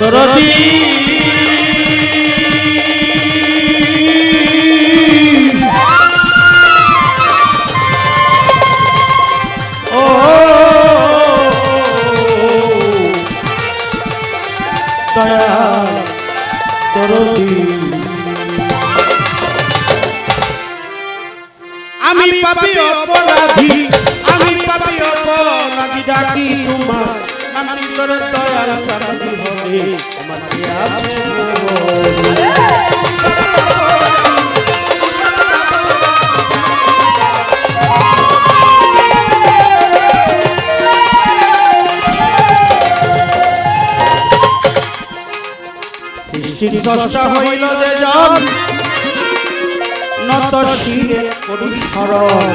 দরদি ও। দয়া দরদি আমি পাপি অপরাধী আমি পাপি অপরাধী ডাকি তোমার। নামি তোর দয়াল চাঁদি হবে আমার। সৃষ্টির স্রষ্টা হইল যে নত শিরে করি স্মরণ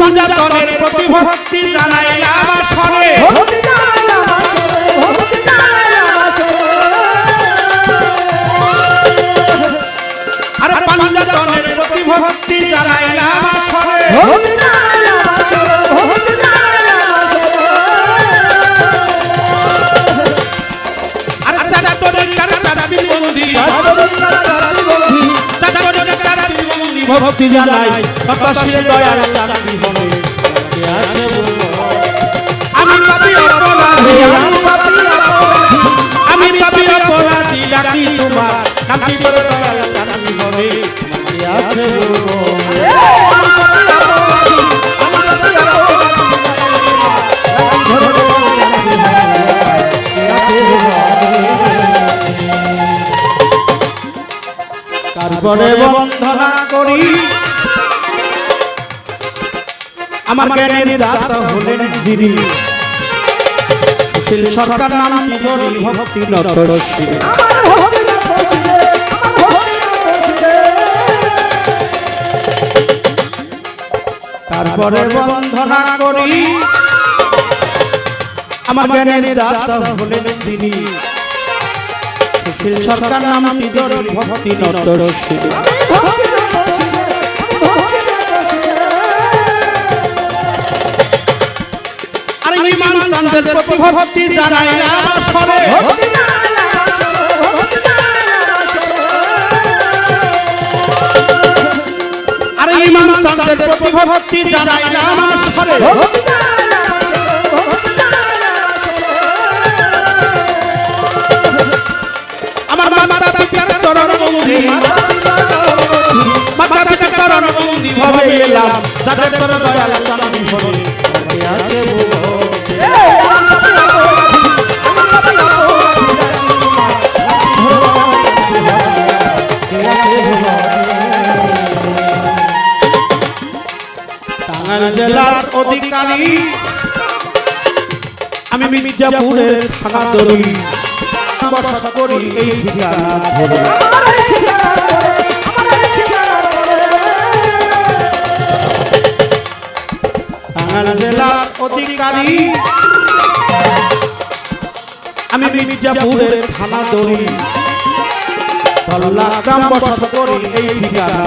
আর পাঞ্জাতনের প্রতিভক্তি জানাইলাম আসরে আর পাঞ্জাতনের প্রতিভক্তি জানাইলাম আসরে ভক্তি জানাই তত শিরে চাকরি হবে। কে পাপি অপরাধী, আমি পাপি অপরাধী, আমি পাপি অপরাধী, রাখি তোমার নাকি করে দয়াল তারপরে বন্ধনা করি। আমার জ্ঞানের দাতা হলেন যিনি। শিল সরকার নাম ভক্তি নতরসী তারপরে বন্ধনা করি। আমার জ্ঞানের দাতা হলেন যিনি। সুশীল সরকার নাম ধরি ভক্তি নতরসী আর ইমান প্রান্তের প্রতি ভক্তি জানাই সরে। আর ইমান প্রান্তের প্রতি ভক্তি জানাই সরে। বন্দি। মাতা পিতার চরণ বন্দি ভবে এলাম। যাদের তোর দয়াল চালানি ভবে আছে জেলার অধিকারী। আমি মির্জাপুরের থানা দরি বসত করি এই ঠিকানা ধরে। টাঙ্গাইল জেলার অধিকারী। আমি মির্জাপুরের থানা দরি ধল্লা গ্রাম বসত করি এই ঠিকানা।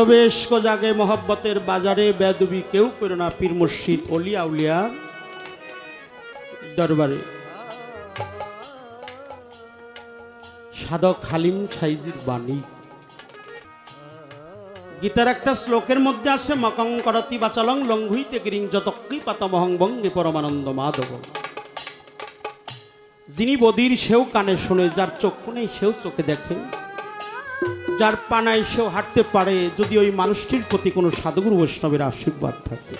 আদবেশ কো জাগে মোহব্বতের বাজারে, বেদবি কেউ করে না, পীর মুর্শিদ অলিয়া উলিয়া দরবারে। সাধক হালিম সাইজির বাণী। গীতার একটা শ্লোকের মধ্যে আছে, মকং করতি বাচলং লঙ্ঘুইতে গিরিং যতক্কি পাতমহং বঙ্গে পরমানন্দ মাধব। যিনি বদির সেও কানে শোনে, যার চক্ষু নেই সেও চোখে দেখে। যার পানায় সেও হাঁটতে পারে, যদি ওই মানুষটির প্রতি কোনো সাধুগুরু বৈষ্ণবের আশীর্বাদ থাকে।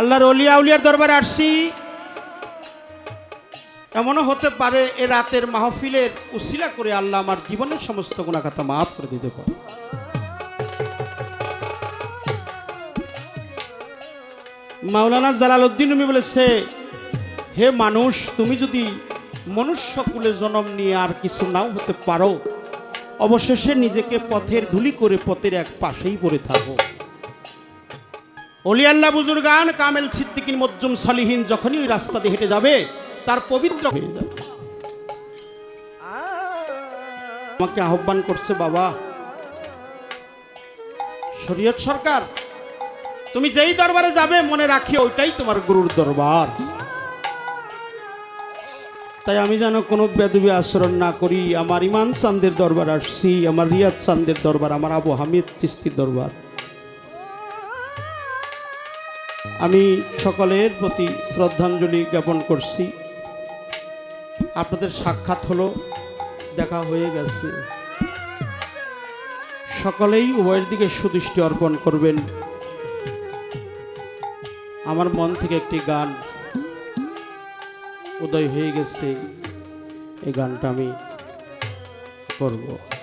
আল্লাহর অলিয়া উলিয়ার দরবারে আসছি। এমনও হতে পারে এ রাতের মাহফিলের উসিলা করে আল্লাহ আমার জীবনের সমস্ত গুণাখাতা মাফ করে দিতে পারে। মাওলানা জালালউদ্দিন রুমি বলেছে, হে মানুষ, তুমি যদি মনুষ্য কুলে জন্ম নিয়ে আর কিছু নাও হতে পারো। অবশেষে নিজেকে পথের ধুলি করে পথের এক পাশেই পড়ে থাকো। অলিয়াল্লাহ বুজুর্গান, কামেল সিদ্দিকিন মজ্জুম সালিহীন যখনই ওই রাস্তা দিয়ে হেঁটে যাবে, তার পবিত্র হয়ে যাবে। আমাকে আহ্বান করছে, বাবা, শরীয়ত সরকার, তুমি যেই দরবারে যাবে, মনে রাখি ওইটাই তোমার গুরুর দরবার। তাই আমি যেন কোনো বেদবি আচরণ না করি। আমার ইমান চান্দের দরবার আসছি, আমার রিয়াদ চান্দের দরবার, আমার আবু হামিদ চিস্তির দরবার। আমি সকলের প্রতি শ্রদ্ধাঞ্জলি জ্ঞাপন করছি। আপনাদের সাক্ষাৎ হলো, দেখা হয়ে গেছে। সকলেই উভয়ের দিকে সুদৃষ্টি অর্পণ করবেন। আমার মন থেকে একটি গান উদয় হয়ে গেছে। এই গানটা আমি করব।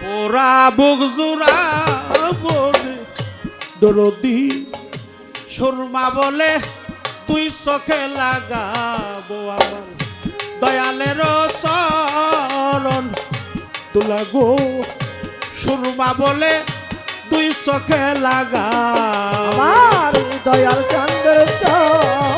পোরা বুক জোড়া দরদি সুরমা বলে তুই চোখে লাগাবো আমার দয়ালের চরণ তোলা গো সুরমা বলে তুই চোখে লাগা দয়াল চন্দ্র চরণ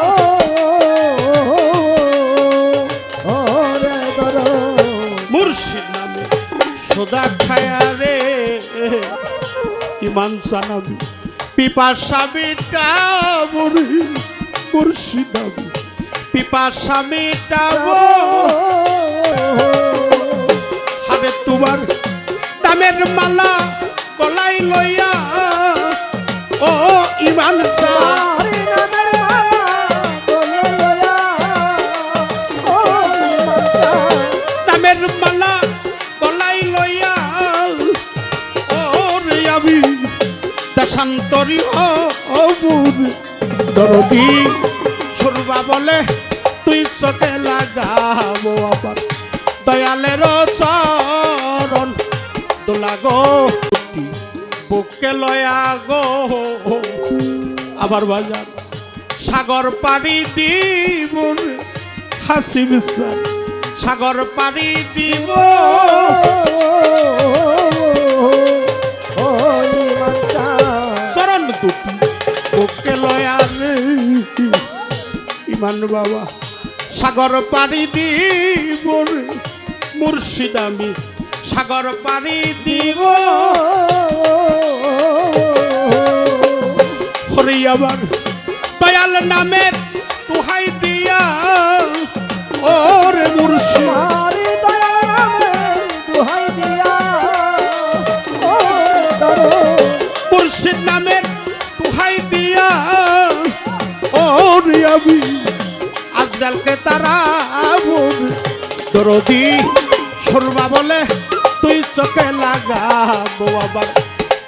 ইমান নামি পিপাসা মিটাবরে মুর্শিদ আমি পিপাসা মিটাবো হাতে তোমার দামের মালা গলাই লইয়া, ও ইমান হবুর দরদি সুরবা বলে তুই চোখে লাগাবো আবার দয়ালের চরণ দোলা গো বুকে লয়া গো আবার বাজার সাগর পাড়ি দিব হাসি বিশ্বাস সাগর পাড়ি দিব চরণ দুটি বুকে লয়া ইমান বাবা, সাগর পাড়ি দিব মুর্শিদ আমি সাগর পাড়ি দিব। হরি আবার দয়াল নামের তুহাই দিয়া। ওরে মুর্শিদ। রিয়াবি আজদালকে তারা দরদি, সুরমা বলে, তুই চোখে লাগাবো আবার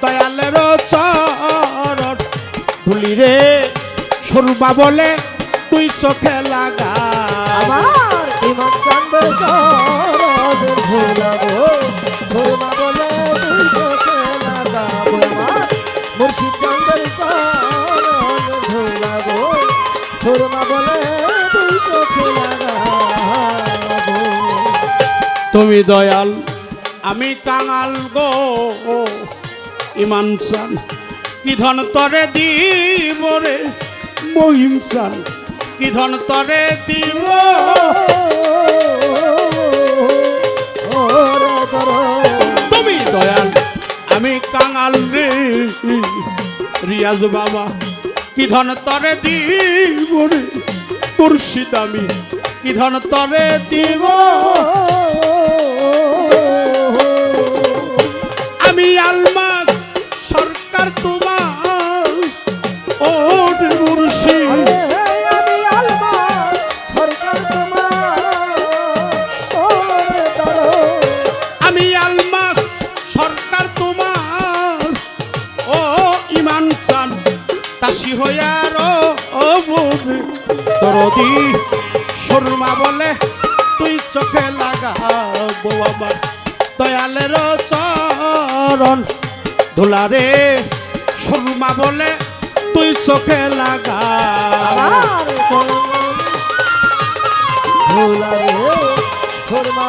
দয়ালের চরণ। ধুলি রে, সুরমা বলে, তুই চোখে লাগা বলে তুমি দয়াল আমি কাঙাল গো। ইমান চান কি ধন তরে দিব রে? মহিম চান। কি ধন তরে দিব? তুমি দয়াল আমি কাঙাল রে। রিয়াজ বাবা কি ধন তরে দিব রে? মুর্শিদ আমি কি ধন তরে দিব? তোমার আমি আলমা সরকার তোমার আমি আলমাস সরকার তোমার ও ইমান চান। তাসি হইয়ার ও শর্মা বলে তুই চোখে লাগাবো আমার দয়ালের চরণ। ধুলারে শর্মা বলে তুই চোখে লাগা রে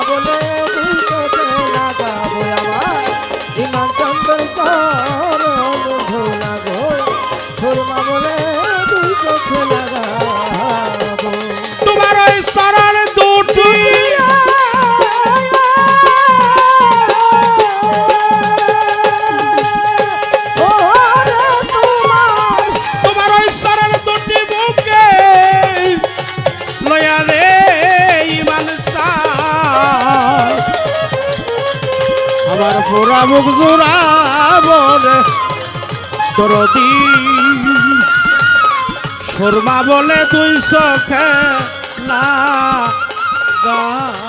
বলে তুই চোখে লাগা আমার ইমান চন্দ্র মুখ জোড়াবরে দরদি শর্মা বলে তুই সখে না গা